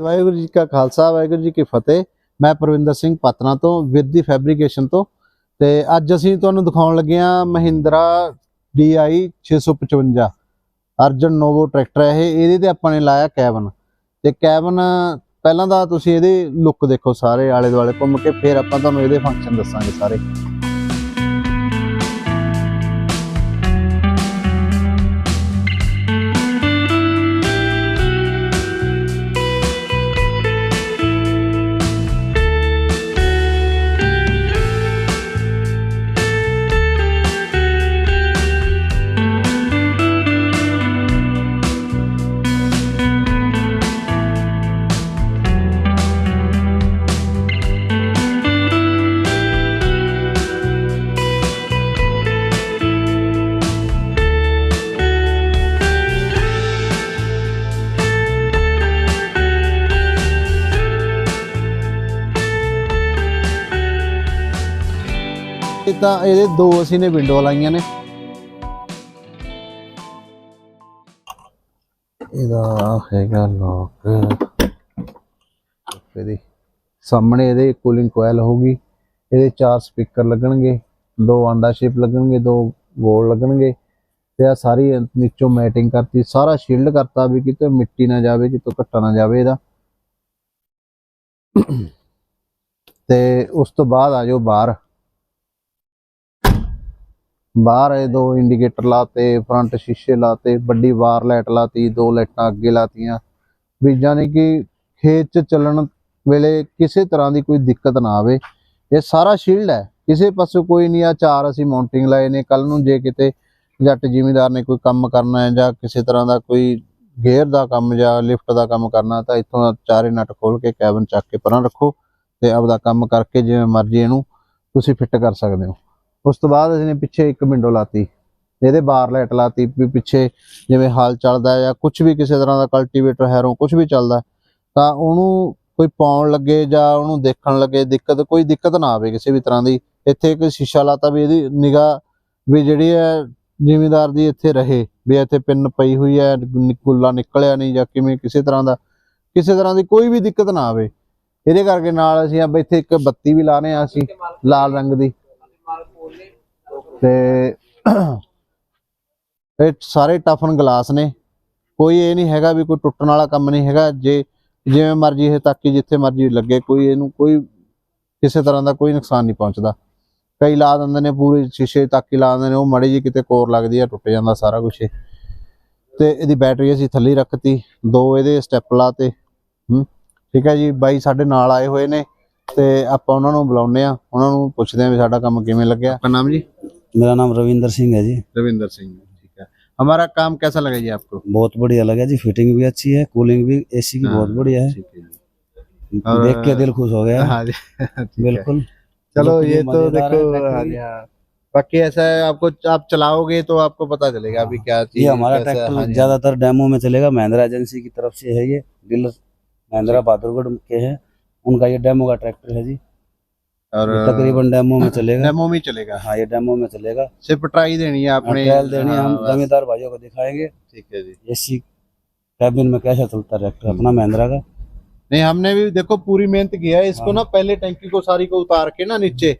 ਵਾਹਿਗੁਰੂ ਜੀ ਕਾ ਖਾਲਸਾ, ਵਾਹਿਗੁਰੂ ਜੀ ਕੀ ਫਤਿਹ। ਮੈਂ ਪ੍ਰਵਿੰਦਰ ਸਿੰਘ ਪਤਨਾ ਤੋਂ ਵਿਰਦੀ ਫੈਬਰੀਕੇਸ਼ਨ ਤੋਂ। ਤੇ ਅੱਜ ਅਸੀਂ ਤੁਹਾਨੂੰ ਦਿਖਾਉਣ ਲੱਗੇ ਹਾਂ Mahindra DI 655 Arjun Novo tractor ਹੈ ਇਹ। ਇਹਦੇ ਤੇ ਆਪਾਂ ਨੇ ਲਾਇਆ ਕੈਬਨ। ਤੇ ਕੈਬਨ, ਪਹਿਲਾਂ ਦਾ ਤੁਸੀਂ ਇਹਦੇ ਲੁੱਕ ਦੇਖੋ ਸਾਰੇ ਆਲੇ ਦੁਆਲੇ ਘੁੰਮ ਕੇ, ਫਿਰ ਆਪਾਂ ਤੁਹਾਨੂੰ ਇਹਦੇ ਫੰਕਸ਼ਨ ਦੱਸਾਂਗੇ ਸਾਰੇ। ਤਾਂ ਇਹਦੇ ਦੋ ਅਸੀਂ ਨੇ ਵਿੰਡੋ ਲਾਈਆਂ ਨੇ। ਇਹਦਾ ਹੈਗਾ ਲੋਕ ਇਹਦੇ ਸਾਹਮਣੇ ਇਹਦੇ ਕੂਲਿੰਗ ਕੋਇਲ ਹੋਊਗੀ। ਇਹਦੇ ਚਾਰ ਸਪੀਕਰ ਲੱਗਣਗੇ, ਦੋ ਆਂਡਾ ਸ਼ੇਪ ਲੱਗਣਗੇ, ਦੋ ਗੋਲ ਲੱਗਣਗੇ। ਤੇ ਆ ਸਾਰੀ ਨੀਚੋਂ ਮੈਟਿੰਗ ਕਰਤੀ, ਸਾਰਾ ਸ਼ੀਲਡ ਕਰਤਾ ਵੀ ਕਿਤੇ ਮਿੱਟੀ ਨਾ ਜਾਵੇ, ਕਿਤੋਂ ਘੱਟਾ ਨਾ ਜਾਵੇ ਇਹਦਾ। ਤੇ ਉਸ ਤੋਂ ਬਾਅਦ ਆ ਜਾਓ ਬਾਹਰ। ਬਾਹਰ ਇਹ ਦੋ ਇੰਡੀਕੇਟਰ ਲਾਤੇ ਫਰੰਟ ਸ਼ੀਸ਼ੇ ਲਾਤੇ, ਵੱਡੀ ਵਾਰ ਲਾਈਟ ਲਾਤੀ, ਦੋ ਲਾਈਟਾਂ ਅੱਗੇ ਲਾਤੀਆਂ। ਵੀ ਜਾਨੀ ਕਿ ਖੇਤ 'ਚ ਚੱਲਣ ਵੇਲੇ ਕਿਸੇ ਤਰ੍ਹਾਂ ਦੀ ਕੋਈ ਦਿੱਕਤ ਨਾ ਆਵੇ। ਇਹ ਸਾਰਾ ਸ਼ੀਲਡ ਹੈ। ਕਿਸੇ ਪਾਸੇ ਕੋਈ ਨਹੀਂ ਆ ਚਾਰ ਅਸੀਂ ਮਾਊਂਟਿੰਗ ਲਾਏ ਨੇ। ਕੱਲ ਨੂੰ ਜੇ ਕਿਤੇ ਜੱਟ ਜ਼ਿਮੀਦਾਰ ਨੇ ਕੋਈ ਕੰਮ ਕਰਨਾ ਹੈ ਜਾਂ ਕਿਸੇ ਤਰ੍ਹਾਂ ਦਾ ਕੋਈ ਗੇਅਰ ਦਾ ਕੰਮ ਜਾਂ ਲਿਫਟ ਦਾ ਕੰਮ ਕਰਨਾ, ਤਾਂ ਇੱਥੋਂ ਚਾਰੇ ਨਟ ਖੋਲ ਕੇ ਕੈਬਨ ਚੱਕ ਕੇ ਪਰਾਂ ਰੱਖੋ ਤੇ ਆਪਦਾ ਕੰਮ ਕਰਕੇ ਜਿਵੇਂ ਮਰਜ਼ੀ ਇਹਨੂੰ ਤੁਸੀਂ ਫਿੱਟ ਕਰ ਸਕਦੇ ਹੋ। ਉਸ ਤੋਂ ਬਾਅਦ ਅਸੀਂ ਪਿੱਛੇ ਇੱਕ ਵਿੰਡੋ ਲਾਤੀ। ਇਹਦੇ ਬਾਰ ਲਾਈਟ ਲਾਤੀ ਵੀ ਪਿੱਛੇ ਜਿਵੇਂ ਹਾਲ ਚੱਲਦਾ ਜਾਂ ਕੁਝ ਵੀ ਕਿਸੇ ਤਰ੍ਹਾਂ ਦਾ ਕਲਟੀਵੇਟਰ ਹੈਰੋਂ ਕੁਝ ਵੀ ਚੱਲਦਾ ਤਾਂ ਉਹਨੂੰ ਕੋਈ ਪਾਉਣ ਲੱਗੇ ਜਾਂ ਉਹਨੂੰ ਦੇਖਣ ਲੱਗੇ ਦਿੱਕਤ, ਕੋਈ ਦਿੱਕਤ ਨਾ ਆਵੇ ਕਿਸੇ ਵੀ ਤਰ੍ਹਾਂ ਦੀ। ਇੱਥੇ ਇੱਕ ਸ਼ੀਸ਼ਾ ਲਾਤਾ ਵੀ ਇਹਦੀ ਨਿਗਾਹ ਵੀ ਜਿਹੜੀ ਹੈ ਜਿਮੀਦਾਰ ਦੀ ਇੱਥੇ ਰਹੇ, ਵੀ ਇੱਥੇ ਪਿੰਨ ਪਈ ਹੋਈ ਹੈ ਨਿਕੁੱਲਾ ਨਿਕਲਿਆ ਨਹੀਂ ਜਾਂ ਕਿਵੇਂ ਕਿਸੇ ਤਰ੍ਹਾਂ ਦਾ, ਕਿਸੇ ਤਰ੍ਹਾਂ ਦੀ ਕੋਈ ਵੀ ਦਿੱਕਤ ਨਾ ਆਵੇ। ਇਹਦੇ ਕਰਕੇ ਨਾਲ ਅਸੀਂ ਆ ਇੱਥੇ ਇੱਕ ਬੱਤੀ ਵੀ ਲਾਣੇ ਆ ਅਸੀਂ, ਲਾਲ ਰੰਗ ਦੀ। ਤੇ ਇਹ ਸਾਰੇ ਟਫਨ ਗਲਾਸ ਨੇ। ਕੋਈ ਇਹ ਨਹੀਂ ਹੈਗਾ ਵੀ ਕੋਈ ਟੁੱਟਣ ਵਾਲਾ ਕੰਮ ਨਹੀਂ ਹੈਗਾ। ਜੇ ਜਿਵੇਂ ਮਰਜ਼ੀ ਇਹ ਤੱਕ ਕਿ ਜਿੱਥੇ ਮਰਜ਼ੀ ਲੱਗੇ, ਕੋਈ ਇਹਨੂੰ ਕੋਈ ਕਿਸੇ ਤਰ੍ਹਾਂ ਦਾ ਕੋਈ ਨੁਕਸਾਨ ਨਹੀਂ ਪਹੁੰਚਦਾ। ਕਈ ਲਾ ਦਿੰਦੇ ਨੇ, ਪੂਰੇ ਸ਼ੀਸ਼ੇ ਤੱਕ ਹੀ ਲਾ ਦਿੰਦੇ ਨੇ, ਉਹ ਮੜੀ ਜੀ ਕਿਤੇ ਕੋਰ ਲੱਗਦੀ ਆ, ਟੁੱਟ ਜਾਂਦਾ ਸਾਰਾ ਕੁਝ ਤੇ ਇਹਦੀ ਬੈਟਰੀ ਅਸੀਂ ਥੱਲੇ ਰੱਖਤੀ, ਦੋ ਇਹਦੇ ਸਟੈਪ ਲਾਤੇ। ਹੂੰ, ਠੀਕ ਹੈ ਜੀ, ਬਾਈ ਸਾਡੇ ਨਾਲ ਆਏ ਹੋਏ ਨੇ ਤੇ ਆਪਾਂ ਉਹਨਾਂ ਨੂੰ ਬੁਲਾਉਂਦੇ ਆ ਉਹਨਾਂ ਨੂੰ ਪੁੱਛਦੇ ਆ ਵੀ ਸਾਡਾ ਕੰਮ ਕਿਵੇਂ ਲੱਗਿਆ। ਆਪਣਾ ਨਾਮ ਜੀ? मेरा नाम रविंदर सिंह है जी। रविंदर सिंह ठीक है। हमारा काम कैसा लगा जी आपको? बहुत बढ़िया लगा जी फिटिंग भी अच्छी है कूलिंग भी एसी की बहुत बढ़िया है। ठीक है देख के दिल खुश हो गया। हाँ। बिल्कुल। चलो ये तो देखो है। बाकी ऐसा है आपको आप चलाओगे तो आपको पता चलेगा अभी क्या चीज़ ये हमारा ट्रैक्टर ज़्यादातर डेमो में चलेगा महिंद्रा एजेंसी की तरफ़ से है ये डीलर महिंद्रा बहादुरगढ़ के हैं। उनका ये डेमो का ट्रैक्टर है जी। और तकरीबन डेमो में चलेगा। डेमो में चलेगा। हाँ ये डेमो में चलेगा। सिर्फ़ ट्राई देनी है आपने। ट्रायल देनी है, हाँ, हम जमींदार भाइयों को दिखाएँगे। ठीक है जी। एसी कैबिन में कैसा चलता है ट्रैक्टर? अपना महिंद्रा का? नहीं हमने भी देखो पूरी मेहनत किया है। इसको हाँ। ना पहले टंकी को सारी को उतार के ना नीचे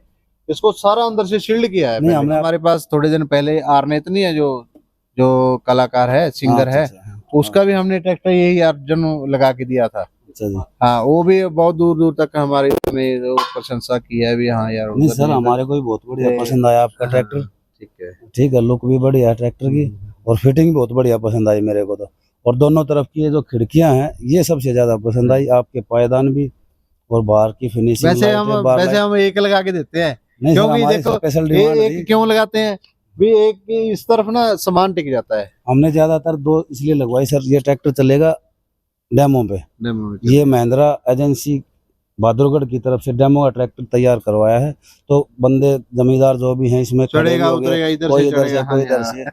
इसको सारा अंदर से शील्ड किया है। हमने- हमारे पास थोड़े दिन पहले आरनेत नहीं है जो जो कलाकार है सिंगर हाँ, है अच्छा, अच्छा, हाँ, उसका भी हमने ट्रैक्टर यही अर्जन लगा के दिया था। जी। हाँ वो भी बहुत दूर दूर तक हमारे में प्रशंसा की है भी हाँ यार नहीं सर हमारे को भी बहुत बढ़िया पसंद आया आपका हाँ, ट्रैक्टर ठीक है। ठीक है लुक भी बढ़िया ट्रैक्टर की और फिटिंग भी बहुत बढ़िया पसंद आई मेरे को तो। और दोनों तरफ़ की ये जो खिड़कियाँ हैं ये सबसे ज़्यादा पसंद आई आपके पायदान भी और बाहर की फिनिशिंग वैसे हम वैसे हम एक लगा के देते हैं। क्योंकि देखो, स्पेशल ये एक क्यों लगाते हैं? भी एक इस तरफ़ ना सामान टिक जाता है। हमने ज़्यादातर दो इसलिए लगवाई सर ये ट्रैक्टर चलेगा डेमो पे ये महिंद्रा एजेंसी बहादुरगढ़ की तरफ से डेमो का ट्रैक्टर तैयार करवाया है तो बंदे जमींदार जो भी हैं इसमें खड़े भी चढ़ेगा होंगे, उतरेगा इधर कोई से इधर से चढ़ेगा कोई हाँ इधर जी, से ये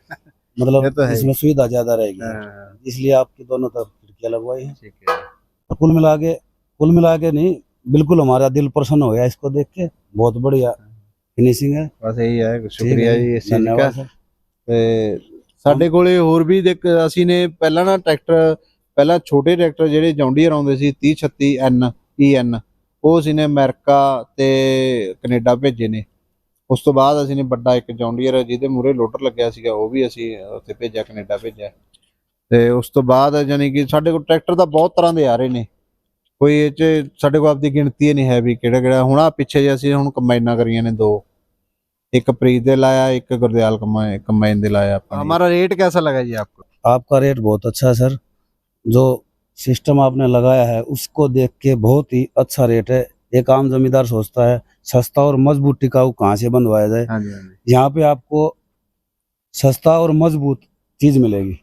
मतलब तो है ही। इसमें सुविधा ज्यादा रहेगी हाँ, इसलिए आपकी दोनों तरफ खिड़कियां लगवाई है ठीक है और कुल मिला के कुल मिला के नहीं बिल्कुल हमारा दिल प्रसन्न हो गया इसको देख के बहुत बढ़िया फिनिशिंग है ਬਸ ਇਹੀ ਹੈ ठीक ਸ਼ੁਕਰੀਆ है ਜੀ ਇਸ ਚੀਜ਼ ਦਾ धन्यवाद सर ਤੇ ਸਾਡੇ ਕੋਲੇ ਹੋਰ ਵੀ ਦੇਖ ਅਸੀਂ ਨੇ ਪਹਿਲਾਂ ਨਾ ਟਰੈਕਟਰ ਪਹਿਲਾਂ ਛੋਟੇ ਟਰੈਕਟਰ ਜਿਹੜੇ ਜੌਂਡੀਅਰ ਆਉਂਦੇ ਸੀ 3036 ਐਨ ਈਐਨ ਉਹ ਅਸੀਂ ਨੇ ਅਮਰੀਕਾ ਤੇ ਕੈਨੇਡਾ ਭੇਜੇ ਨੇ ਉਸ ਤੋਂ ਬਾਅਦ ਅਸੀਂ ਨੇ ਵੱਡਾ ਇੱਕ ਜੌਂਡੀਅਰ ਜਿਹਦੇ ਮੂਰੇ ਲੋਡਰ ਲੱਗਿਆ ਸੀਗਾ ਉਹ ਵੀ ਅਸੀਂ ਉੱਥੇ ਭੇਜਿਆ ਕੈਨੇਡਾ ਭੇਜਿਆ ਤੇ ਉਸ ਤੋਂ ਬਾਅਦ ਯਾਨੀ ਕਿ ਸਾਡੇ ਕੋਲ ਟਰੈਕਟਰ ਤਾਂ ਬਹੁਤ ਤਰ੍ਹਾਂ ਦੇ ਆ ਰਹੇ ਨੇ ਕੋਈ ਇਹ ਚ ਸਾਡੇ ਕੋਲ ਆਪਦੀ ਗਿਣਤੀ ਹੀ ਨਹੀਂ ਹੈ ਵੀ ਕਿਹੜਾ ਕਿਹੜਾ ਹੁਣ ਆ ਪਿੱਛੇ ਜੇ ਅਸੀਂ ਹੁਣ ਕੰਬਾਈਨਾਂ ਕਰੀਆਂ ਨੇ ਦੋ ਇੱਕ ਪ੍ਰੀਤ ਦੇ ਲਾਇਆ ਇੱਕ ਗੁਰਦਿਆਲ ਕੰਬਾਈਨ ਕੰਬਾਈਨ ਦੇ ਲਾਇਆ ਆਪਾਂ ਹਮਾਰਾ ਰੇਟ कैसा लगा जी आपको आपका रेट बहुत अच्छा है सर जो सिस्टम आपने लगाया है उसको देख के बहुत ही अच्छा रेट है एक आम जमींदार सोचता है सस्ता और मजबूत टिकाऊ कहाँ से बनवाया जाए हाँ जी हाँ जी यहाँ पे आपको सस्ता और मजबूत चीज मिलेगी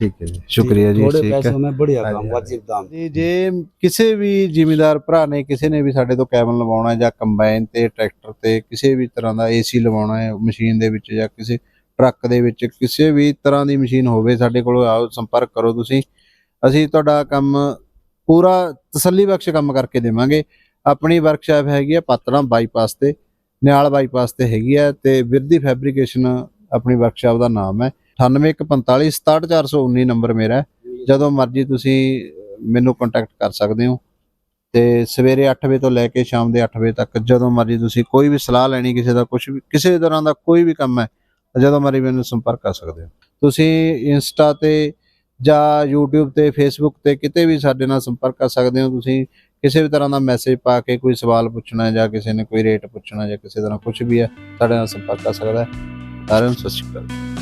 ਠੀਕ ਹੈ ਜੀ ਸ਼ੁਕਰੀਆ ਜੀ थोड़े ਠੀਕ ਹੈ पैसों में बढ़िया हाँ काम जी, हाँ वाजिब दाम ਜੀ ਜੇ ਕਿਸੇ ਵੀ ਜ਼ਿਮੀਂਦਾਰ ਭਰਾ ਨੇ ਕਿਸੇ ਨੇ ਵੀ ਸਾਡੇ ਤੋਂ ਕੈਬਨ ਲਵਾਉਣਾ ਹੈ ਜਾਂ ਕੰਬਾਈਨ ਤੇ ਟਰੈਕਟਰ ਤੇ ਕਿਸੇ ਵੀ ਤਰ੍ਹਾਂ ਦਾ ਏਸੀ ਲਵਾਉਣਾ ਹੈ ਮਸ਼ੀਨ ਦੇ ਵਿੱਚ ਜਾਂ ਕਿਸੇ ਟਰੱਕ ਦੇ ਵਿੱਚ ਕਿਸੇ ਵੀ ਤਰ੍ਹਾਂ ਦੀ ਮਸ਼ੀਨ ਹੋਵੇ ਸਾਡੇ ਕੋਲ ਆਓ ਸੰਪਰਕ ਕਰੋ ਤੁਸੀਂ ਅਸੀਂ ਤੁਹਾਡਾ ਕੰਮ ਪੂਰਾ ਤਸੱਲੀ ਬਖਸ਼ ਕੰਮ ਕਰਕੇ ਦੇਵਾਂਗੇ। ਆਪਣੀ ਵਰਕਸ਼ਾਪ ਹੈਗੀ ਹੈ ਪਾਤੜਾ ਬਾਈਪਾਸ ਤੇ, ਨਿਆਲ ਬਾਈਪਾਸ ਤੇ ਹੈਗੀ ਹੈ ਤੇ ਵਿਰਦੀ ਫੈਬਰੀਕੇਸ਼ਨ ਆਪਣੀ ਵਰਕਸ਼ਾਪ ਦਾ ਨਾਮ ਹੈ। 9845676419 ਨੰਬਰ ਮੇਰਾ ਜਦੋਂ ਮਰਜ਼ੀ ਤੁਸੀਂ ਮੈਨੂੰ ਕੰਟੈਕਟ ਕਰ ਸਕਦੇ ਹੋ। ਤੇ ਸਵੇਰੇ 8 ਵਜੇ ਤੋਂ ਲੈ ਕੇ ਸ਼ਾਮ ਦੇ 8 ਵਜੇ ਤੱਕ ਜਦੋਂ ਮਰਜ਼ੀ ਤੁਸੀਂ ਕੋਈ ਵੀ ਸਲਾਹ ਲੈਣੀ ਕਿਸੇ ਦਾ ਕੁਝ ਵੀ, ਕਿਸੇ ਤਰ੍ਹਾਂ ਦਾ ਕੋਈ ਵੀ ਕੰਮ ਹੈ, ਜਦੋਂ ਮਰਜ਼ੀ ਮੈਨੂੰ ਸੰਪਰਕ ਕਰ ਸਕਦੇ ਹੋ। ਤੁਸੀਂ ਇੰਸਟਾ ਤੇ ਜਾਂ YouTube ਤੇ Facebook ਤੇ ਕਿਤੇ ਵੀ ਸਾਡੇ ਨਾਲ ਸੰਪਰਕ ਕਰ ਸਕਦੇ ਹੋ ਤੁਸੀਂ, ਕਿਸੇ ਵੀ ਤਰ੍ਹਾਂ ਦਾ ਮੈਸੇਜ ਪਾ ਕੇ ਕੋਈ ਸਵਾਲ ਪੁੱਛਣਾ ਜਾਂ ਕਿਸੇ ਨੇ ਕੋਈ ਰੇਟ ਪੁੱਛਣਾ ਜਾਂ ਕਿਸੇ ਤਰ੍ਹਾਂ ਕੁਝ ਵੀ ਹੈ ਸਾਡੇ ਨਾਲ ਸੰਪਰਕ ਕਰ ਸਕਦਾ ਹੈ। ਸਾਰਿਆਂ ਨੂੰ ਸਤਿ ਸ਼੍ਰੀ ਅਕਾਲ।